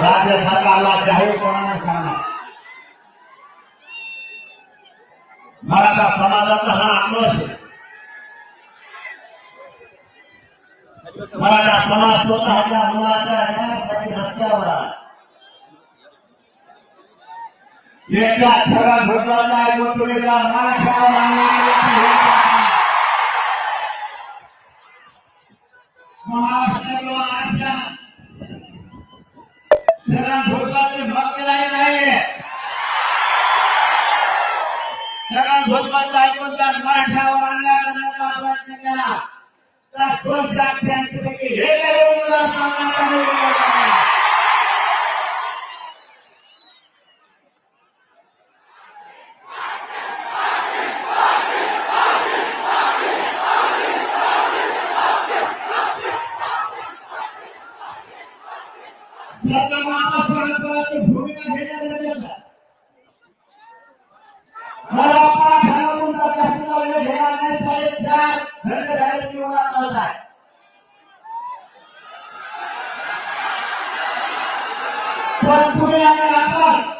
राज्य सरकारला जाहीरपणाने सांगणार मराठा समाजाचा हा आक्रोश मराठा समाज स्वतःच्या मुलाच्या न्यायासाठी रस्त्यावर आहे एका छगन भुजबळच्या एकमुखीला मराठ्यावर आणण्याची छगन भोजपाचे भक्त नाही नाही. छगन भोजपाचा ऐकून जर मराठ्यावर अन्याय प्रयत्न केला त्यांच्यापैकी हे निवडून सामना भूमिका गरजेचं आहे. मला पाच जास्त वेळ घेणार नाही साडेचार घंटे झाले आहे पण तुम्ही आणि आपण